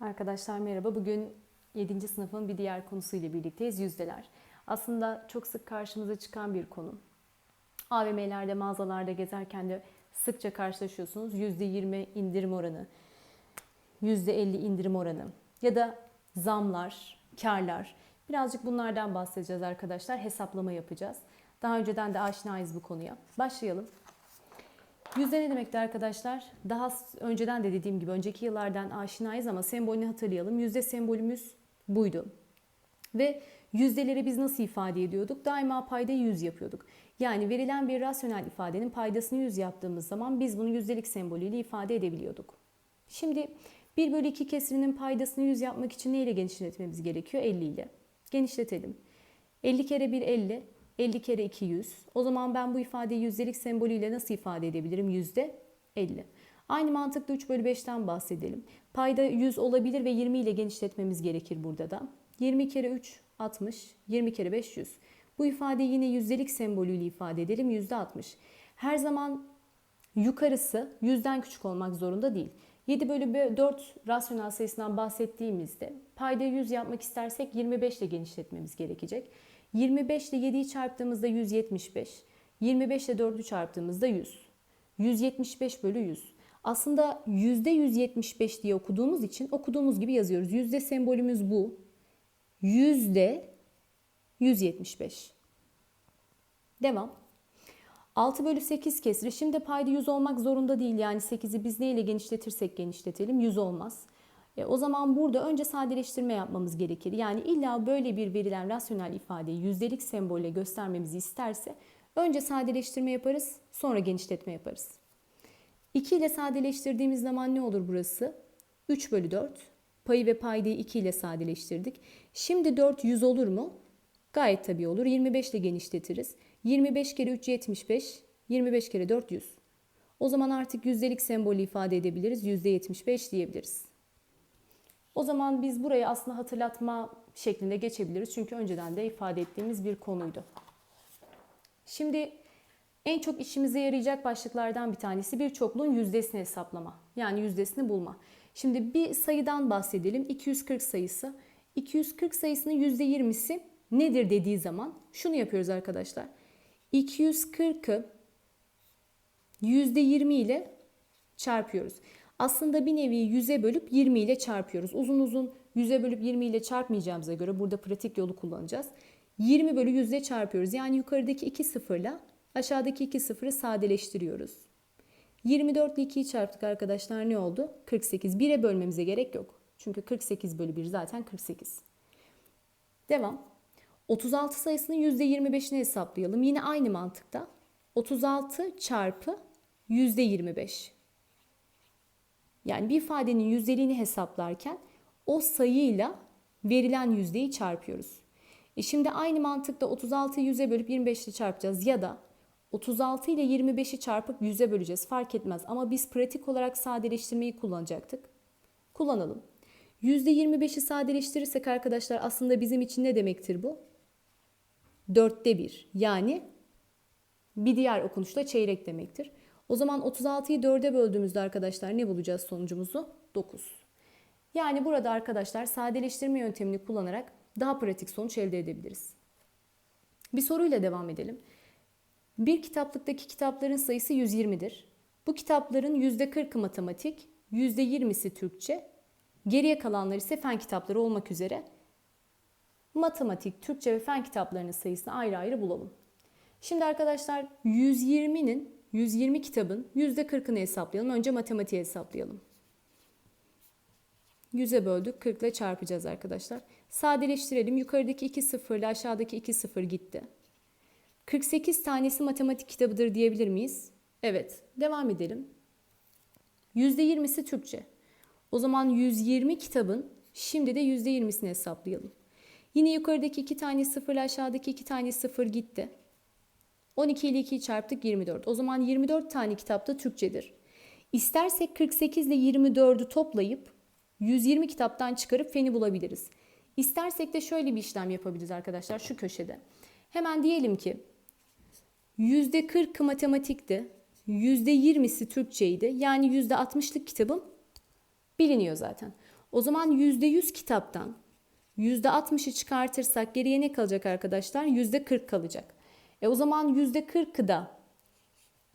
Arkadaşlar merhaba. Bugün 7. sınıfın bir diğer konusuyla birlikteyiz. Yüzdeler. Aslında çok sık karşımıza çıkan bir konu. AVM'lerde, mağazalarda gezerken de sıkça karşılaşıyorsunuz. %20 indirim oranı, %50 indirim oranı ya da zamlar, karlar. Birazcık bunlardan bahsedeceğiz arkadaşlar. Hesaplama yapacağız. Daha önceden de aşinayız bu konuya. Başlayalım. Yüzde ne demekti arkadaşlar? Daha önceden de dediğim gibi önceki yıllardan aşinayız ama sembolünü hatırlayalım. Yüzde sembolümüz buydu. Ve yüzdeleri biz nasıl ifade ediyorduk? Daima paydayı 100 yapıyorduk. Yani verilen bir rasyonel ifadenin paydasını 100 yaptığımız zaman biz bunu yüzdelik sembolüyle ifade edebiliyorduk. Şimdi 1 bölü 2 kesirinin paydasını 100 yapmak için neyle genişletmemiz gerekiyor? 50 ile. Genişletelim. 50 kere 1 50, 50 kere 2 100. O zaman ben bu ifadeyi yüzdelik sembolüyle nasıl ifade edebilirim? Yüzde 50. Aynı mantıkla 3 bölü 5'ten bahsedelim. Payda 100 olabilir ve 20 ile genişletmemiz gerekir burada da. 20 kere 3 60, 20 kere 5 100. Bu ifadeyi yine yüzdelik sembolüyle ifade edelim. Yüzde 60. Her zaman yukarısı yüzden küçük olmak zorunda değil. 7 bölü 4 rasyonel sayısından bahsettiğimizde payda 100 yapmak istersek 25 ile genişletmemiz gerekecek. 25 ile 7'yi çarptığımızda 175. 25 ile 4'ü çarptığımızda 100. 175 bölü 100. Aslında yüzde 175 diye okuduğumuz için okuduğumuz gibi yazıyoruz. Yüzde sembolümüz bu. Yüzde 175. Devam. 6 bölü 8 kesri. Şimdi payda 100 olmak zorunda değil. Yani 8'i biz neyle genişletirsek genişletelim 100 olmaz. E, o zaman burada önce sadeleştirme yapmamız gerekir. Yani illa böyle bir verilen rasyonel ifadeyi yüzdelik sembolle göstermemizi isterse önce sadeleştirme yaparız sonra genişletme yaparız. 2 ile sadeleştirdiğimiz zaman ne olur burası? 3 bölü 4. Payı ve paydayı 2 ile sadeleştirdik. Şimdi 4 100 olur mu? Gayet tabii olur. 25 ile genişletiriz. 25 kere 3 75. 25 kere 4 100. O zaman artık yüzdelik sembolü ifade edebiliriz. %75 diyebiliriz. O zaman biz burayı aslında hatırlatma şeklinde geçebiliriz. Çünkü önceden de ifade ettiğimiz bir konuydu. Şimdi en çok işimize yarayacak başlıklardan bir tanesi bir çokluğun yüzdesini hesaplama. Yani yüzdesini bulma. Şimdi bir sayıdan bahsedelim. 240 sayısı. 240 sayısının %20'si nedir dediği zaman şunu yapıyoruz arkadaşlar. 240'ı %20 ile çarpıyoruz. Aslında bir nevi 100'e bölüp 20 ile çarpıyoruz. Uzun uzun 100'e bölüp 20 ile çarpmayacağımıza göre burada pratik yolu kullanacağız. 20 bölü 100 ile çarpıyoruz. Yani yukarıdaki 2 sıfırla aşağıdaki 2 sıfırı sadeleştiriyoruz. 24 ile 2'yi çarptık arkadaşlar ne oldu? 48. 1'e bölmemize gerek yok. Çünkü 48 bölü 1 zaten 48. Devam. 36 sayısının %25'ini hesaplayalım. Yine aynı mantıkta. 36 çarpı %25. Yani bir ifadenin yüzdeliğini hesaplarken o sayıyla verilen yüzdeyi çarpıyoruz. E şimdi aynı mantıkta 36'yı 100'e bölüp 25 ile çarpacağız ya da 36 ile 25'i çarpıp 100'e böleceğiz fark etmez ama biz pratik olarak sadeleştirmeyi kullanacaktık. Kullanalım. %25'i sadeleştirirsek arkadaşlar aslında bizim için ne demektir bu? Dörtte bir yani bir diğer okunuşta çeyrek demektir. O zaman 36'yı 4'e böldüğümüzde arkadaşlar ne bulacağız sonucumuzu? 9. Yani burada arkadaşlar sadeleştirme yöntemini kullanarak daha pratik sonuç elde edebiliriz. Bir soruyla devam edelim. Bir kitaplıktaki kitapların sayısı 120'dir. Bu kitapların %40'ı matematik, %20'si Türkçe, geriye kalanlar ise fen kitapları olmak üzere matematik, Türkçe ve fen kitaplarının sayısını ayrı ayrı bulalım. Şimdi arkadaşlar 120'nin 120 kitabın %40'ını hesaplayalım. Önce matematiği hesaplayalım. 100'e böldük. 40 ile çarpacağız arkadaşlar. Sadeleştirelim. Yukarıdaki 2 sıfır ile aşağıdaki 2 sıfır gitti. 48 tanesi matematik kitabıdır diyebilir miyiz? Evet. Devam edelim. %20'si Türkçe. O zaman 120 kitabın şimdi de %20'sini hesaplayalım. Yine yukarıdaki 2 tane sıfır ile aşağıdaki 2 tane sıfır gitti. 12 ile 2'yi çarptık 24. O zaman 24 tane kitapta Türkçedir. İstersek 48 ile 24'ü toplayıp 120 kitaptan çıkarıp feni bulabiliriz. İstersek de şöyle bir işlem yapabiliriz arkadaşlar şu köşede. Hemen diyelim ki %40 matematikti, %20'si Türkçeydi. Yani %60'lık kitabım biliniyor zaten. O zaman %100 kitaptan %60'ı çıkartırsak geriye ne kalacak arkadaşlar? %40 kalacak. E o zaman %40'ı da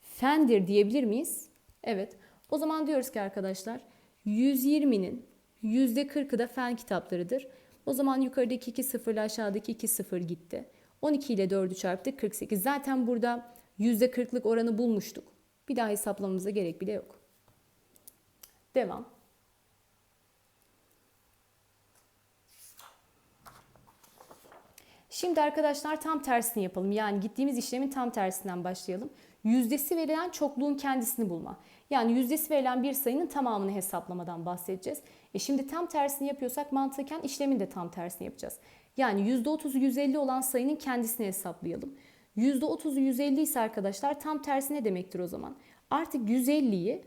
fendir diyebilir miyiz? Evet. O zaman diyoruz ki arkadaşlar 120'nin %40'ı da fen kitaplarıdır. O zaman yukarıdaki 2 sıfırla aşağıdaki 2 sıfır gitti. 12 ile 4'ü çarptık 48. Zaten burada %40'lık oranı bulmuştuk. Bir daha hesaplamamıza gerek bile yok. Devam. Şimdi arkadaşlar tam tersini yapalım. Yani gittiğimiz işlemin tam tersinden başlayalım. Yüzdesi verilen çokluğun kendisini bulma. Yani yüzdesi verilen bir sayının tamamını hesaplamadan bahsedeceğiz. E şimdi tam tersini yapıyorsak mantıken işlemin de tam tersini yapacağız. Yani %30'u 150 olan sayının kendisini hesaplayalım. %30'u 150 ise arkadaşlar tam tersi ne demektir o zaman? Artık 150'yi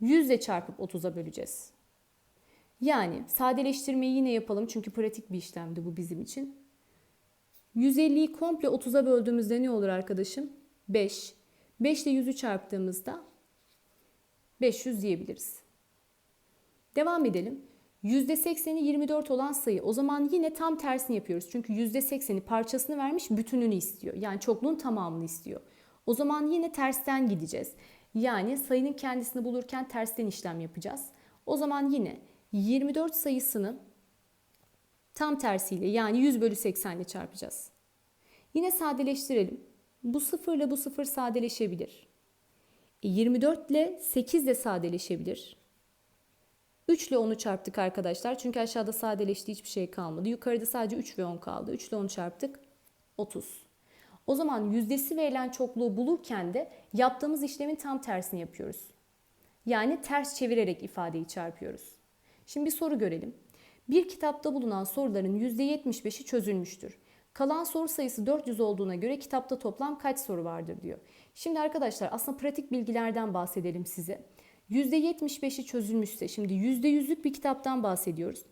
100 ile çarpıp 30'a böleceğiz. Yani sadeleştirmeyi yine yapalım çünkü pratik bir işlemdi bu bizim için. 150'yi komple 30'a böldüğümüzde ne olur arkadaşım? 5. 5 ile 100'ü çarptığımızda 500 diyebiliriz. Devam edelim. %80'i 24 olan sayı. O zaman yine tam tersini yapıyoruz. Çünkü %80'i parçasını vermiş bütününü istiyor. Yani çokluğun tamamını istiyor. O zaman yine tersten gideceğiz. Yani sayının kendisini bulurken tersten işlem yapacağız. O zaman yine 24 sayısını tam tersiyle yani 100 bölü 80 ile çarpacağız. Yine sadeleştirelim. Bu sıfırla bu sıfır sadeleşebilir. 24 e, ile 8 de sadeleşebilir. 3 ile 10'u çarptık arkadaşlar. Çünkü aşağıda sadeleşti hiçbir şey kalmadı. Yukarıda sadece 3 ve 10 kaldı. 3 ile 10'u çarptık. 30. O zaman yüzdesi verilen çokluğu bulurken de yaptığımız işlemin tam tersini yapıyoruz. Yani ters çevirerek ifadeyi çarpıyoruz. Şimdi bir soru görelim. Bir kitapta bulunan soruların %75'i çözülmüştür. Kalan soru sayısı 400 olduğuna göre kitapta toplam kaç soru vardır diyor. Şimdi arkadaşlar aslında pratik bilgilerden bahsedelim size. %75'i çözülmüşse şimdi %100'lük bir kitaptan bahsediyoruz.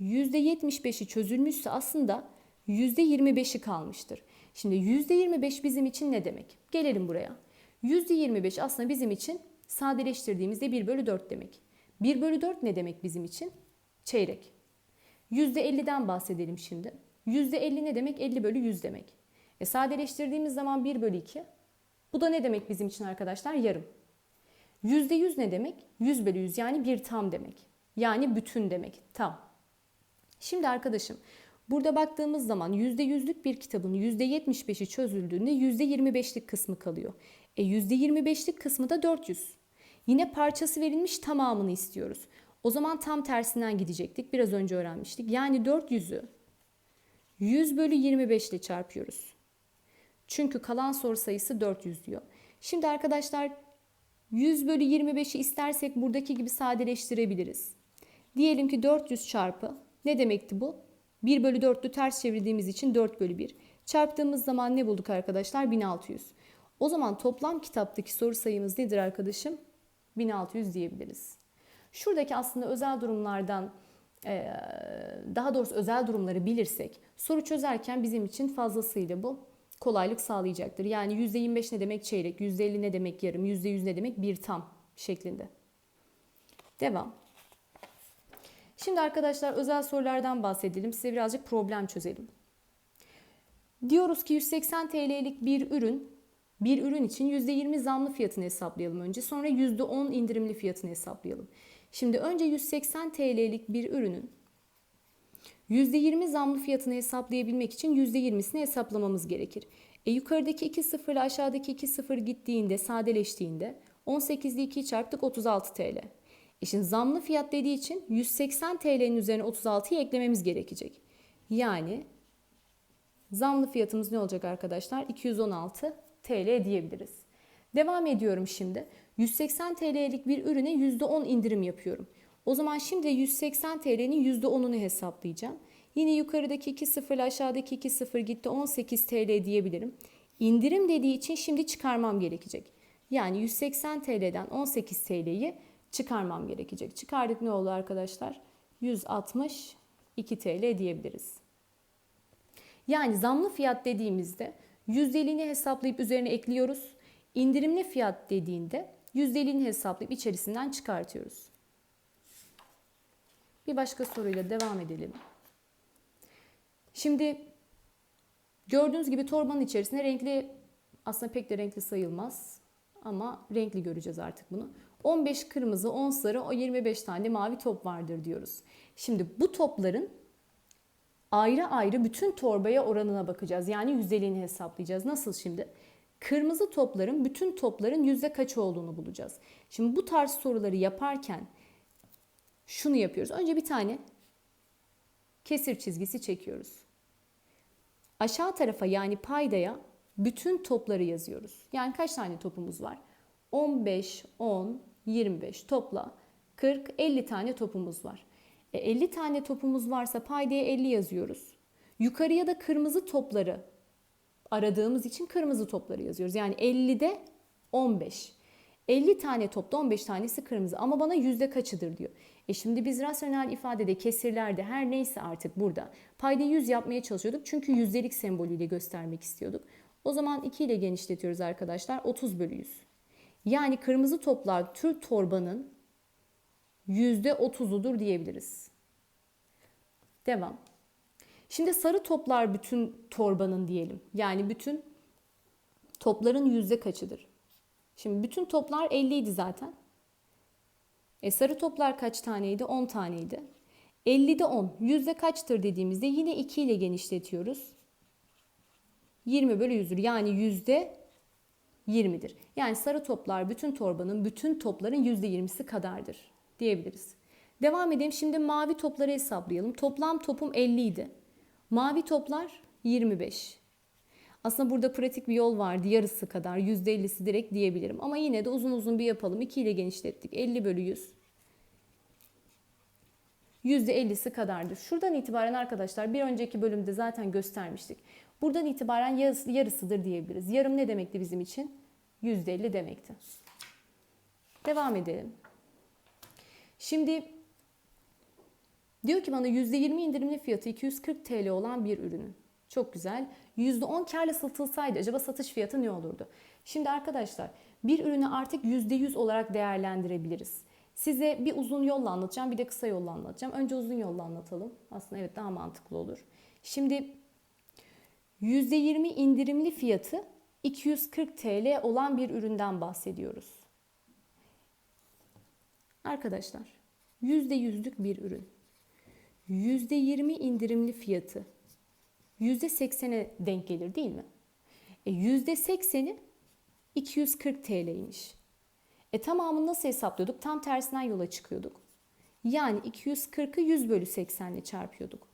%75'i çözülmüşse aslında %25'i kalmıştır. Şimdi %25 bizim için ne demek? Gelelim buraya. %25 aslında bizim için sadeleştirdiğimizde 1 bölü 4 demek. 1 bölü 4 ne demek bizim için? Çeyrek. %50'den bahsedelim şimdi. %50 ne demek? 50 bölü 100 demek. E sadeleştirdiğimiz zaman 1 bölü 2. Bu da ne demek bizim için arkadaşlar? Yarım. %100 ne demek? 100 bölü 100 yani bir tam demek. Yani bütün demek. Tam. Şimdi arkadaşım burada baktığımız zaman %100'lük bir kitabın %75'i çözüldüğünde %25'lik kısmı kalıyor. E %25'lik kısmı da 400. Yine parçası verilmiş tamamını istiyoruz. O zaman tam tersinden gidecektik. Biraz önce öğrenmiştik. Yani 400'ü 100 bölü 25 ile çarpıyoruz. Çünkü kalan soru sayısı 400 diyor. Şimdi arkadaşlar 100 bölü 25'i istersek buradaki gibi sadeleştirebiliriz. Diyelim ki 400 çarpı ne demekti bu? 1 bölü 4'lü ters çevirdiğimiz için 4 bölü 1. Çarptığımız zaman ne bulduk arkadaşlar? 1600. O zaman toplam kitaptaki soru sayımız nedir arkadaşım? 1600 diyebiliriz. Şuradaki aslında özel durumlardan daha doğrusu özel durumları bilirsek soru çözerken bizim için fazlasıyla bu kolaylık sağlayacaktır. Yani %25 ne demek çeyrek, %50 ne demek yarım, %100 ne demek bir tam şeklinde. Devam. Şimdi arkadaşlar özel sorulardan bahsedelim. Size birazcık problem çözelim. Diyoruz ki 180 TL'lik bir ürün, bir ürün için %20 zamlı fiyatını hesaplayalım önce. Sonra %10 indirimli fiyatını hesaplayalım. Şimdi önce 180 TL'lik bir ürünün %20 zamlı fiyatını hesaplayabilmek için %20'sini hesaplamamız gerekir. E yukarıdaki 2 sıfır aşağıdaki 2 sıfır gittiğinde, sadeleştiğinde 18 ile 2'yi çarptık 36 TL. E zamlı fiyat dediği için 180 TL'nin üzerine 36'yı eklememiz gerekecek. Yani zamlı fiyatımız ne olacak arkadaşlar? 216 TL diyebiliriz. Devam ediyorum şimdi. 180 TL'lik bir ürüne %10 indirim yapıyorum. O zaman şimdi 180 TL'nin %10'unu hesaplayacağım. Yine yukarıdaki 2 sıfır aşağıdaki 2 sıfır gitti 18 TL diyebilirim. İndirim dediği için şimdi çıkarmam gerekecek. Yani 180 TL'den 18 TL'yi çıkarmam gerekecek. Çıkardık ne oldu arkadaşlar? 162 TL diyebiliriz. Yani zamlı fiyat dediğimizde %50'ni hesaplayıp üzerine ekliyoruz. İndirimli fiyat dediğinde %50'ni hesaplayıp içerisinden çıkartıyoruz. Bir başka soruyla devam edelim. Şimdi gördüğünüz gibi torbanın içerisinde renkli aslında pek de renkli sayılmaz ama renkli göreceğiz artık bunu. 15 kırmızı, 10 sarı, o 25 tane mavi top vardır diyoruz. Şimdi bu topların ayrı ayrı bütün torbaya oranına bakacağız. Yani yüzdeliğini hesaplayacağız. Nasıl şimdi? Kırmızı topların bütün topların yüzde kaç olduğunu bulacağız. Şimdi bu tarz soruları yaparken şunu yapıyoruz. Önce bir tane kesir çizgisi çekiyoruz. Aşağı tarafa yani paydaya bütün topları yazıyoruz. Yani kaç tane topumuz var? 15, 10, 25 topla 40, 50 tane topumuz var. E 50 tane topumuz varsa paydaya 50 yazıyoruz. Yukarıya da kırmızı topları aradığımız için kırmızı topları yazıyoruz. Yani 50'de 15. 50 tane topta 15 tanesi kırmızı ama bana yüzde kaçıdır diyor. E şimdi biz rasyonel ifadede kesirlerde her neyse artık burada payda 100 yapmaya çalışıyorduk. Çünkü yüzdelik sembolüyle göstermek istiyorduk. O zaman 2 ile genişletiyoruz arkadaşlar. 30 bölü 100. Yani kırmızı toplar tür torbanın %30'udur diyebiliriz. Devam. Şimdi sarı toplar bütün torbanın diyelim. Yani bütün topların yüzde kaçıdır? Şimdi bütün toplar 50 idi zaten. E sarı toplar kaç taneydi? 10 taneydi. 50'de 10. Yüzde kaçtır dediğimizde yine 2 ile genişletiyoruz. 20 bölü 100'dür. Yani yüzde 20'dir. Yani sarı toplar bütün torbanın bütün topların yüzde 20'si kadardır diyebiliriz. Devam edelim. Şimdi mavi topları hesaplayalım. Toplam topum 50 idi. Mavi toplar 25. Aslında burada pratik bir yol vardı. Yarısı kadar. %50'si direkt diyebilirim. Ama yine de uzun uzun bir yapalım. 2 ile genişlettik. 50 bölü 100. %50'si kadardır. Şuradan itibaren arkadaşlar bir önceki bölümde zaten göstermiştik. Buradan itibaren yarısı, yarısıdır diyebiliriz. Yarım ne demekti bizim için? %50 demekti. Devam edelim. Şimdi diyor ki bana %20 indirimli fiyatı 240 TL olan bir ürünün. Çok güzel. %10 karla satılsaydı acaba satış fiyatı ne olurdu? Şimdi arkadaşlar bir ürünü artık %100 olarak değerlendirebiliriz. Size bir uzun yolla anlatacağım bir de kısa yolla anlatacağım. Önce uzun yolla anlatalım. Aslında evet daha mantıklı olur. Şimdi %20 indirimli fiyatı 240 TL olan bir üründen bahsediyoruz. Arkadaşlar %100'lük bir ürün. %20 indirimli fiyatı %80'e denk gelir değil mi? E %80'i 240 TL'ymiş. E tamamını nasıl hesaplıyorduk? Tam tersinden yola çıkıyorduk. Yani 240'ı 100 bölü 80 ile çarpıyorduk.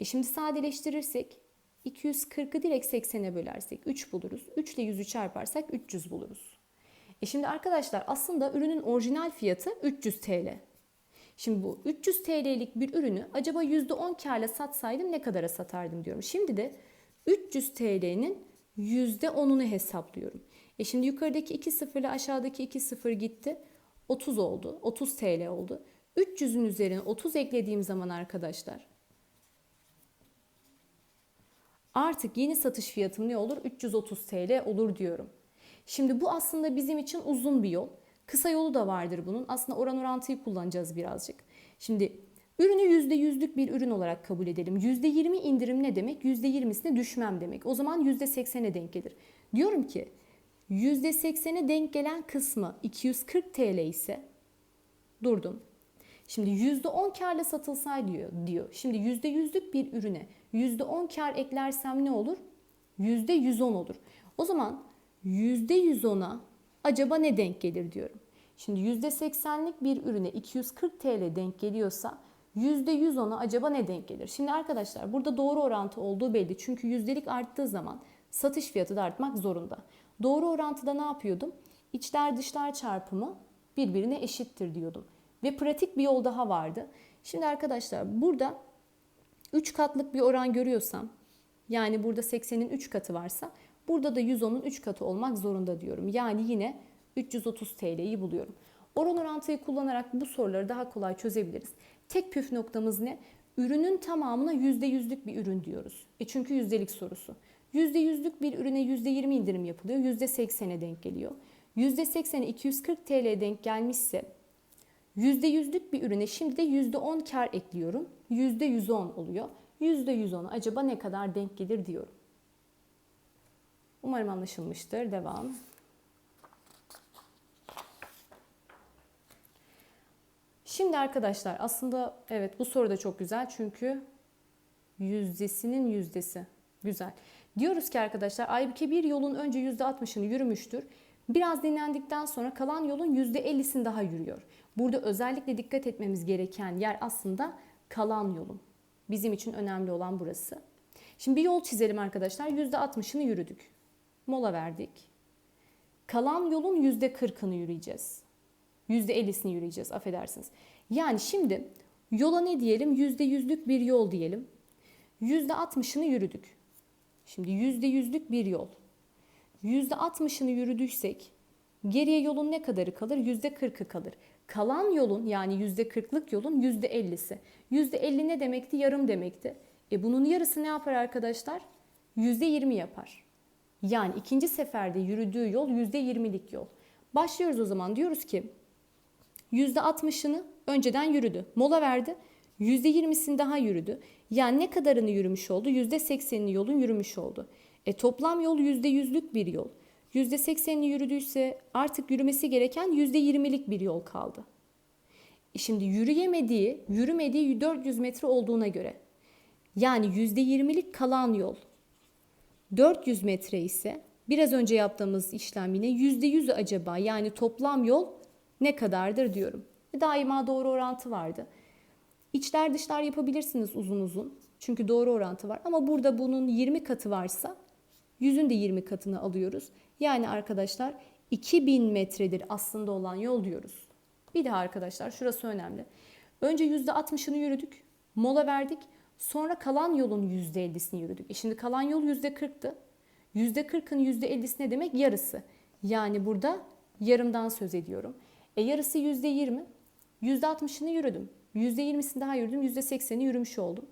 E şimdi sadeleştirirsek 240'ı direkt 80'e bölersek 3 buluruz. 3 ile 100'ü çarparsak 300 buluruz. E şimdi arkadaşlar aslında ürünün orijinal fiyatı 300 TL. Şimdi bu 300 TL'lik bir ürünü acaba %10 karla satsaydım ne kadara satardım diyorum. Şimdi de 300 TL'nin %10'unu hesaplıyorum. E şimdi yukarıdaki 2 sıfır ile aşağıdaki 2 sıfır gitti. 30 oldu. 30 TL oldu. 300'ün üzerine 30 eklediğim zaman arkadaşlar artık yeni satış fiyatım ne olur? 330 TL olur diyorum. Şimdi bu aslında bizim için uzun bir yol. Kısa yolu da vardır bunun. Aslında oran orantıyı kullanacağız birazcık. Şimdi ürünü %100'lük bir ürün olarak kabul edelim. %20 indirim ne demek? %20'sine düşmem demek. O zaman %80'e denk gelir. Diyorum ki %80'e denk gelen kısmı 240 TL ise durdum. Şimdi %10 karla satılsaydı diyor, diyor. Şimdi %100'lük bir ürüne %10 kar eklersem ne olur? %110 olur. O zaman %110'a acaba ne denk gelir diyorum. Şimdi %80'lik bir ürüne 240 TL denk geliyorsa %110'a acaba ne denk gelir? Şimdi arkadaşlar burada doğru orantı olduğu belli. Çünkü yüzdelik arttığı zaman satış fiyatı da artmak zorunda. Doğru orantıda ne yapıyordum? İçler dışlar çarpımı birbirine eşittir diyordum. Ve pratik bir yol daha vardı. Şimdi arkadaşlar burada 3 katlık bir oran görüyorsam yani burada 80'in 3 katı varsa burada da 110'un 3 katı olmak zorunda diyorum. Yani yine 330 TL'yi buluyorum. Oran orantıyı kullanarak bu soruları daha kolay çözebiliriz. Tek püf noktamız ne? Ürünün tamamına %100'lük bir ürün diyoruz. E çünkü yüzdelik sorusu. %100'lük bir ürüne %20 indirim yapılıyor. %80'e denk geliyor. %80'e 240 TL denk gelmişse %100'lük bir ürüne şimdi de %10 kar ekliyorum. %110 oluyor. %110 acaba ne kadar denk gelir diyorum. Umarım anlaşılmıştır. Devam. Şimdi arkadaşlar aslında evet bu soru da çok güzel çünkü yüzdesinin yüzdesi. Güzel. Diyoruz ki arkadaşlar Aybüke bir yolun önce %60'ını yürümüştür. Biraz dinlendikten sonra kalan yolun %50'sini daha yürüyor. Burada özellikle dikkat etmemiz gereken yer aslında kalan yolun. Bizim için önemli olan burası. Şimdi bir yol çizelim arkadaşlar. %60'ını yürüdük. Mola verdik. Kalan yolun %40'ını yürüyeceğiz. %50'sini yürüyeceğiz affedersiniz. Yani şimdi yola ne diyelim? %100'lük bir yol diyelim. %60'ını yürüdük. Şimdi %100'lük bir yol. %60'ını yürüdüysek geriye yolun ne kadarı kalır? %40'ı kalır. Kalan yolun yani %40'lık yolun %50'si. %50 ne demekti? Yarım demekti. E bunun yarısı ne yapar arkadaşlar? %20 yapar. Yani ikinci seferde yürüdüğü yol %20'lik yol. Başlıyoruz o zaman diyoruz ki %60'ını önceden yürüdü. Mola verdi. %20'sini daha yürüdü. Yani ne kadarını yürümüş oldu? %80'ini yolun yürümüş oldu. E toplam yol %100'lük bir yol. %80'ini yürüdüyse artık yürümesi gereken %20'lik bir yol kaldı. E şimdi yürüyemediği, yürümediği 400 metre olduğuna göre yani %20'lik kalan yol 400 metre ise biraz önce yaptığımız işlem yine %100 acaba yani toplam yol ne kadardır diyorum. Daima doğru orantı vardı. İçler dışlar yapabilirsiniz uzun uzun. Çünkü doğru orantı var. Ama burada bunun 20 katı varsa yüzün de 20 katını alıyoruz. Yani arkadaşlar 2000 metredir aslında olan yol diyoruz. Bir daha arkadaşlar şurası önemli. Önce %60'ını yürüdük. Mola verdik. Sonra kalan yolun %50'sini yürüdük. E şimdi kalan yol %40'tı. %40'ın %50'si ne demek? Yarısı. Yani burada yarımdan söz ediyorum. E yarısı %20. %60'ını yürüdüm. %20'sini daha yürüdüm. %80'i yürümüş oldum.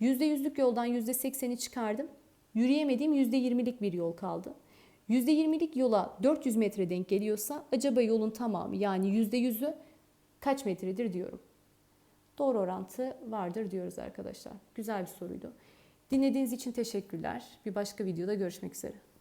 %100'lük yoldan %80'i çıkardım. Yürüyemediğim %20'lik bir yol kaldı. %20'lik yola 400 metre denk geliyorsa acaba yolun tamamı yani %100'ü kaç metredir diyorum. Doğru orantı vardır diyoruz arkadaşlar. Güzel bir soruydu. Dinlediğiniz için teşekkürler. Bir başka videoda görüşmek üzere.